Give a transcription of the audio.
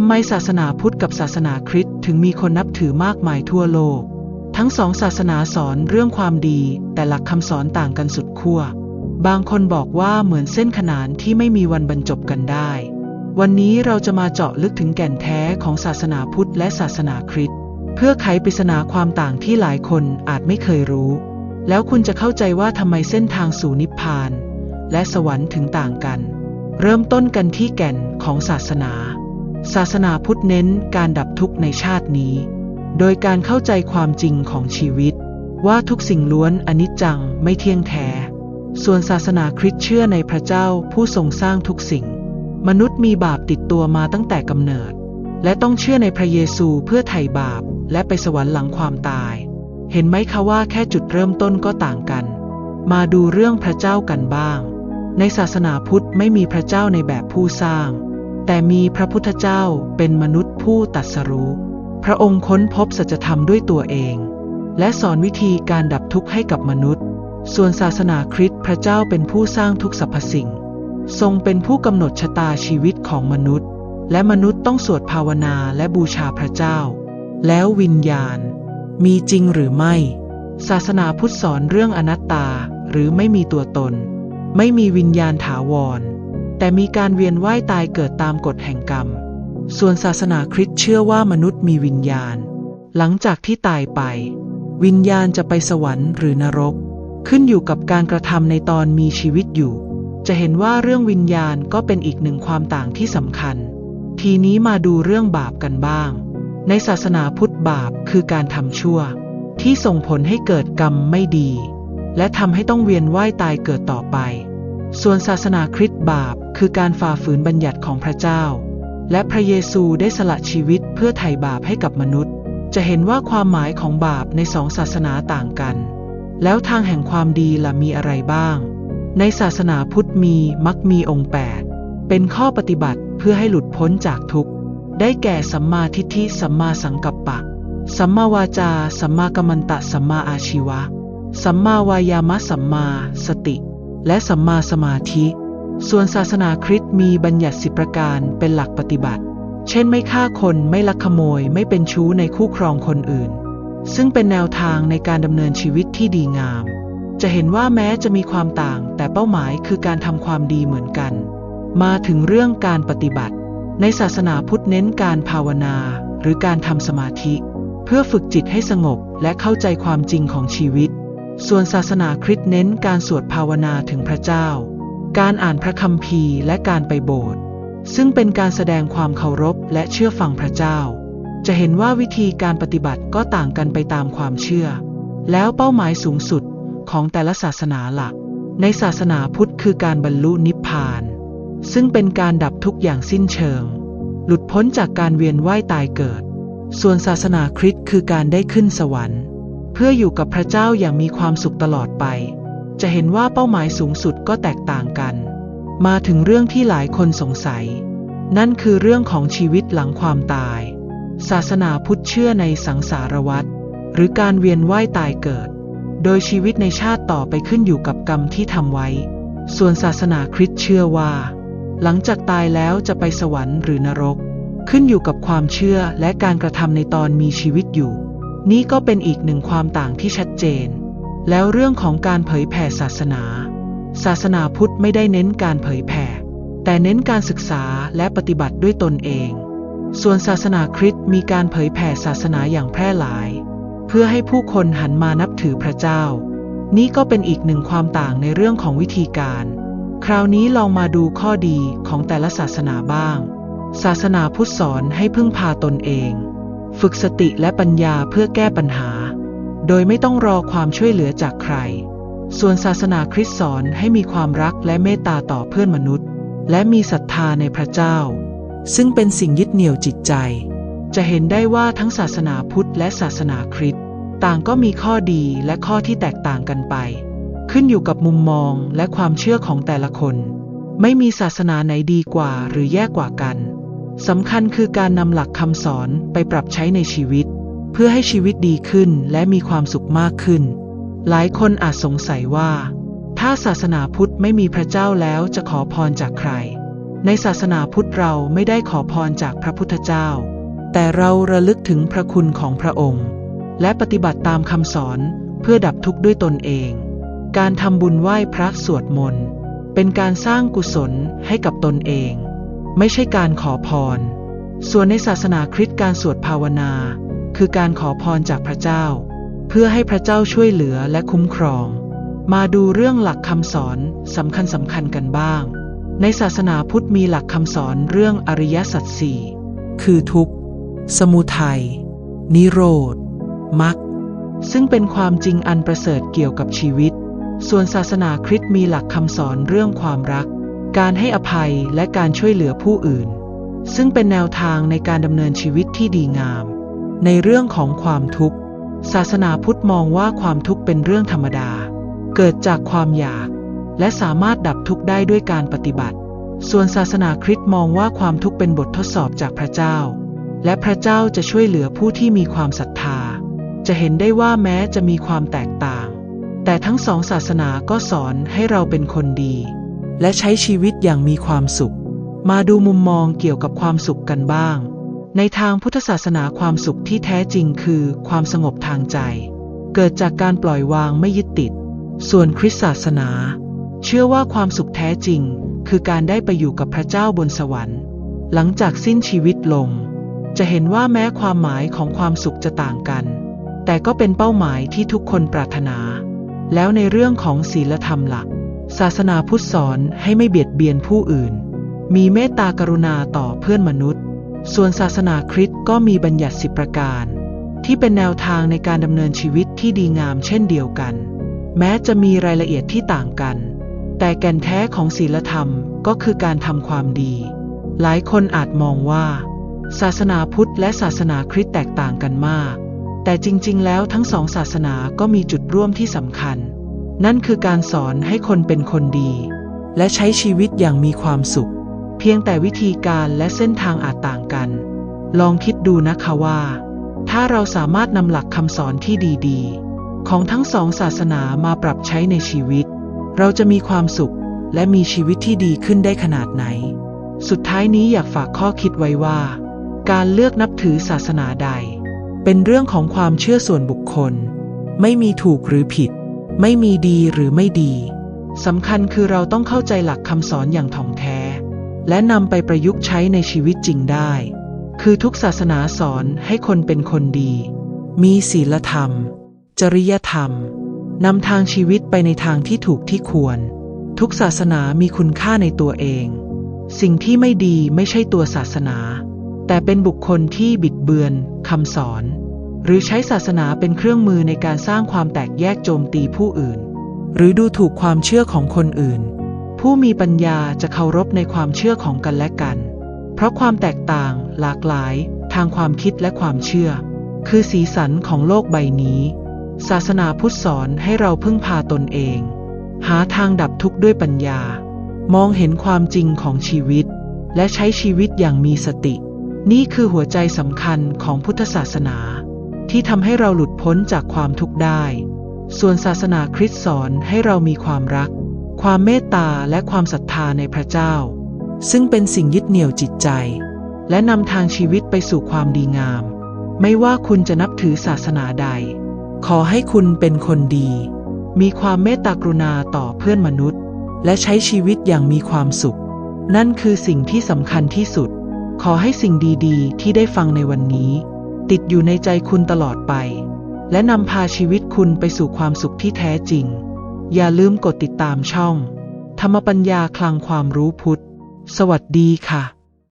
ำไมศาสนาพุทธกับศาสนาคริสต์ถึงมีคนนับถือมากมายทั่วโลก ทั้งสองศาสนาสอนเรื่องความดี แต่หลักคำสอนต่างกันสุดขั้ว บางคนบอกว่าเหมือนเส้นขนานที่ไม่มีวันบรรจบกันได้ วันนี้เราจะมาเจาะลึกถึงแก่นแท้ของศาสนาพุทธและศาสนาคริสต์เพื่อไขปริศนาความต่างที่หลายคนอาจไม่เคยรู้ แล้วคุณจะเข้าใจว่าทำไมเส้นทางสู่นิพพาน และสวรรค์ถึงต่างกัน เริ่มต้นกันที่แก่นของศาสนา ศาสนาพุทธเน้นการดับทุกข์ในชาตินี้ โดยการเข้าใจความจริงของชีวิต ว่าทุกสิ่งล้วนอนิจจังไม่เที่ยงแท้ ส่วนศาสนาคริสต์เชื่อในพระเจ้าผู้ทรงสร้างทุกสิ่ง มนุษย์มีบาปติดตัวมาตั้งแต่กำเนิด และต้องเชื่อในพระเยซูเพื่อไถ่บาปและไปสวรรค์หลังความตาย เห็นไหมคะว่าแค่จุดเริ่มต้นก็ต่างกัน มาดูเรื่องพระเจ้ากันบ้าง ในศาสนาพุทธไม่มีพระเจ้าในแบบผู้สร้าง แต่มีพระพุทธเจ้าเป็นมนุษย์ผู้ตัดสรู้ พระองค์ค้นพบสัจธรรมด้วยตัวเอง และสอนวิธีการดับทุกข์ให้กับมนุษย์ ส่วนศาสนาคริสต์พระเจ้าเป็นผู้สร้างทุกสรรพสิ่ง ทรงเป็นผู้กำหนดชะตาชีวิตของมนุษย์ และมนุษย์ต้องสวดภาวนาและบูชาพระเจ้า แล้ววิญญาณ มีจริงหรือไม่ ศาสนาพุทธสอนเรื่องอนัตตาหรือไม่มีตัวตน ไม่มีวิญญาณถาวร แต่มีการเวียนว่ายตายเกิดตามกฎแห่งกรรม ส่วนศาสนาคริสต์เชื่อว่ามนุษย์มีวิญญาณ หลังจากที่ตายไป วิญญาณจะไปสวรรค์หรือนรก ขึ้นอยู่กับการกระทำในตอนมีชีวิตอยู่ จะเห็นว่าเรื่องวิญญาณก็เป็นอีกหนึ่งความต่างที่สำคัญ ทีนี้มาดูเรื่องบาปกันบ้าง ในศาสนาพุทธบาปคือการทำชั่ว ที่ส่งผลให้เกิดกรรมไม่ดี และทำให้ต้องเวียนว่ายตายเกิดต่อไป ส่วนศาสนาคริสต์บาป คือการฝ่าฝืนบัญญัติของพระเจ้า และพระเยซูได้สละชีวิตเพื่อไถ่บาปให้กับมนุษย์ จะเห็นว่าความหมายของบาปในสองศาสนาต่างกัน แล้วทางแห่งความดีล่ะมีอะไรบ้าง ในศาสนาพุทธมีมักมีองค์แปดเป็นข้อปฏิบัติเพื่อให้หลุดพ้นจากทุกข์ ได้แก่สัมมาทิฏฐิสัมมาสังกัปปะ สัมมาวาจา สัมมากัมมันตะ สัมมาอาชีวะ สัมมาวายามะสัมมาสติ และสัมมาสมาธิ ส่วนศาสนาคริสต์มีบัญญัติสิบประการเป็นหลักปฏิบัติ เช่นไม่ฆ่าคนไม่ลักขโมยไม่เป็นชู้ในคู่ครองคนอื่น ซึ่งเป็นแนวทางในการดำเนินชีวิตที่ดีงาม จะเห็นว่าแม้จะมีความต่าง แต่เป้าหมายคือการทำความดีเหมือนกัน มาถึงเรื่องการปฏิบัติ ในศาสนาพุทธเน้นการภาวนา หรือการทำสมาธิ เพื่อฝึกจิตให้สงบและเข้าใจความจริงของชีวิต ส่วนศาสนาคริสต์เน้นการสวดภาวนาถึงพระเจ้า การอ่านพระคัมภีร์และการไปโบสถ์ ซึ่งเป็นการแสดงความเคารพและเชื่อฟังพระเจ้า จะเห็นว่าวิธีการปฏิบัติก็ต่างกันไปตามความเชื่อ แล้วเป้าหมายสูงสุดของแต่ละศาสนาหลัก ในศาสนาพุทธคือการบรรลุนิพพาน ซึ่งเป็นการดับทุกอย่างสิ้นเชิง หลุดพ้นจากการเวียนว่ายตายเกิด ส่วนศาสนาคริสต์คือการได้ขึ้นสวรรค์ พื่ออยู่กับพระเจ้าอย่างมีความสุขตลอดไป จะเห็นว่าเป้าหมายสูงสุดก็แตกต่างกัน มาถึงเรื่องที่หลายคนสงสัย นั่นคือเรื่องของชีวิตหลังความตาย ศาสนาพุทธเชื่อในสังสารวัฏหรือการเวียนว่ายตายเกิด โดยชีวิตในชาติต่อไปขึ้นอยู่กับกรรมที่ทำไว้ ส่วนศาสนาคริสต์เชื่อว่า หลังจากตายแล้วจะไปสวรรค์หรือนรก ขึ้นอยู่กับความเชื่อและการกระทำในตอนมีชีวิตอยู่ นี่ก็เป็นอีกหนึ่งความต่างที่ชัดเจน แล้วเรื่องของการเผยแผ่ศาสนา ศาสนาพุทธไม่ได้เน้นการเผยแผ่ แต่เน้นการศึกษาและปฏิบัติด้วยตนเอง ส่วนศาสนาคริสต์มีการเผยแผ่ศาสนาอย่างแพร่หลาย เพื่อให้ผู้คนหันมานับถือพระเจ้า นี่ก็เป็นอีกหนึ่งความต่างในเรื่องของวิธีการ คราวนี้ลองมาดูข้อดีของแต่ละศาสนาบ้าง ศาสนาพุทธสอนให้พึ่งพาตนเอง ฝึกสติและปัญญาเพื่อแก้ปัญหา โดยไม่ต้องรอความช่วยเหลือจากใคร ส่วนศาสนาคริสต์สอนให้มีความรักและเมตตาต่อเพื่อนมนุษย์ และมีศรัทธาในพระเจ้า ซึ่งเป็นสิ่งยึดเหนี่ยวจิตใจ จะเห็นได้ว่าทั้งศาสนาพุทธและศาสนาคริสต์ต่างก็มีข้อดีและข้อที่แตกต่างกันไป ขึ้นอยู่กับมุมมองและความเชื่อของแต่ละคน ไม่มีศาสนาไหนดีกว่าหรือแย่กว่ากัน สำคัญคือการนำหลักคำสอนไปปรับใช้ในชีวิต เพื่อให้ชีวิตดีขึ้นและมีความสุขมากขึ้น หลายคนอาจสงสัยว่า ถ้าศาสนาพุทธไม่มีพระเจ้าแล้วจะขอพรจากใคร ในศาสนาพุทธเราไม่ได้ขอพรจากพระพุทธเจ้า แต่เราระลึกถึงพระคุณของพระองค์ และปฏิบัติตามคำสอนเพื่อดับทุกข์ด้วยตนเอง การทำบุญไหว้พระสวดมนต์เป็นการสร้างกุศลให้กับตนเอง ไม่ใช่การขอพร ส่วนในศาสนาคริสต์การสวดภาวนา คือการขอพรจากพระเจ้า เพื่อให้พระเจ้าช่วยเหลือและคุ้มครอง มาดูเรื่องหลักคำสอนสำคัญสำคัญกันบ้าง ในศาสนาพุทธมีหลักคำสอนเรื่องอริยสัจสี่คือทุกข์ สมุทัย นิโรธ มรรค ซึ่งเป็นความจริงอันประเสริฐเกี่ยวกับชีวิต ส่วนศาสนาคริสต์มีหลักคำสอนเรื่องความรัก การให้อภัยและการช่วยเหลือผู้อื่น ซึ่งเป็นแนวทางในการดำเนินชีวิตที่ดีงาม ในเรื่องของความทุกข์ ศาสนาพุทธมองว่าความทุกข์เป็นเรื่องธรรมดา เกิดจากความอยาก และสามารถดับทุกข์ได้ด้วยการปฏิบัติ ส่วนศาสนาคริสต์มองว่าความทุกข์เป็นบททดสอบจากพระเจ้า และพระเจ้าจะช่วยเหลือผู้ที่มีความศรัทธา จะเห็นได้ว่าแม้จะมีความแตกต่าง แต่ทั้งสองศาสนาก็สอนให้เราเป็นคนดี และใช้ชีวิตอย่างมีความสุข มาดูมุมมองเกี่ยวกับความสุขกันบ้าง ในทางพุทธศาสนาความสุขที่แท้จริงคือความสงบทางใจ เกิดจากการปล่อยวางไม่ยึดติด ส่วนคริสตศาสนา เชื่อว่าความสุขแท้จริง คือการได้ไปอยู่กับพระเจ้าบนสวรรค์ หลังจากสิ้นชีวิตลง จะเห็นว่าแม้ความหมายของความสุขจะต่างกัน แต่ก็เป็นเป้าหมายที่ทุกคนปรารถนา แล้วในเรื่องของศีลธรรมหลัก ศาสนาพุทธสอนให้ไม่เบียดเบียนผู้อื่น มีเมตตากรุณาต่อเพื่อนมนุษย์ ส่วนศาสนาคริสต์ก็มีบัญญัติสิบประการ ที่เป็นแนวทางในการดำเนินชีวิตที่ดีงามเช่นเดียวกัน แม้จะมีรายละเอียดที่ต่างกัน แต่แก่นแท้ของศีลธรรมก็คือการทำความดี หลายคนอาจมองว่า ศาสนาพุทธและศาสนาคริสต์แตกต่างกันมาก แต่จริงๆ แล้วทั้งสองศาสนาก็มีจุดร่วมที่สำคัญ นั่นคือการสอนให้คนเป็นคนดี และใช้ชีวิตอย่างมีความสุข เพียงแต่วิธีการและเส้นทางอาจต่างกัน ลองคิดดูนะคะว่า ถ้าเราสามารถนำหลักคำสอนที่ดีๆ ของทั้งสองศาสนามาปรับใช้ในชีวิต เราจะมีความสุขและมีชีวิตที่ดีขึ้นได้ขนาดไหน สุดท้ายนี้อยากฝากข้อคิดไว้ว่า การเลือกนับถือศาสนาใด เป็นเรื่องของความเชื่อส่วนบุคคล ไม่มีถูกหรือผิด ไม่มีดีหรือไม่ดีสำคัญคือเราต้องเข้าใจหลักคำสอนอย่างถ่องแท้ และนำไปประยุกต์ใช้ในชีวิตจริงได้ คือทุกศาสนาสอนให้คนเป็นคนดี มีศีลธรรม จริยธรรมนำทางชีวิตไปในทางที่ถูกที่ควร ทุกศาสนามีคุณค่าในตัวเอง สิ่งที่ไม่ดีไม่ใช่ตัวศาสนา แต่เป็นบุคคลที่บิดเบือนคำสอน หรือใช้ศาสนาเป็นเครื่องมือในการสร้างความแตกแยกโจมตีผู้อื่น หรือดูถูกความเชื่อของคนอื่น ผู้มีปัญญาจะเคารพในความเชื่อของกันและกัน เพราะความแตกต่างหลากหลาย ทางความคิดและความเชื่อ คือสีสันของโลกใบนี้ ศาสนาพุทธสอนให้เราพึ่งพาตนเอง หาทางดับทุกข์ด้วยปัญญา มองเห็นความจริงของชีวิต และใช้ชีวิตอย่างมีสติ นี่คือหัวใจสำคัญของพุทธศาสนา ที่ทำให้เราหลุดพ้นจากความทุกข์ได้ ส่วนศาสนาคริสต์สอนให้เรามีความรัก ความเมตตาและความศรัทธาในพระเจ้า ซึ่งเป็นสิ่งยึดเหนี่ยวจิตใจ และนำทางชีวิตไปสู่ความดีงาม ไม่ว่าคุณจะนับถือศาสนาใด ขอให้คุณเป็นคนดี มีความเมตตากรุณาต่อเพื่อนมนุษย์ และใช้ชีวิตอย่างมีความสุข นั่นคือสิ่งที่สำคัญที่สุด ขอให้สิ่งดีๆ ที่ได้ฟังในวันนี้ ติดอยู่ในใจคุณตลอดไป และนำพาชีวิตคุณไปสู่ความสุขที่แท้จริง อย่าลืมกดติดตามช่อง ธรรมปัญญาคลังความรู้พุทธ สวัสดีค่ะ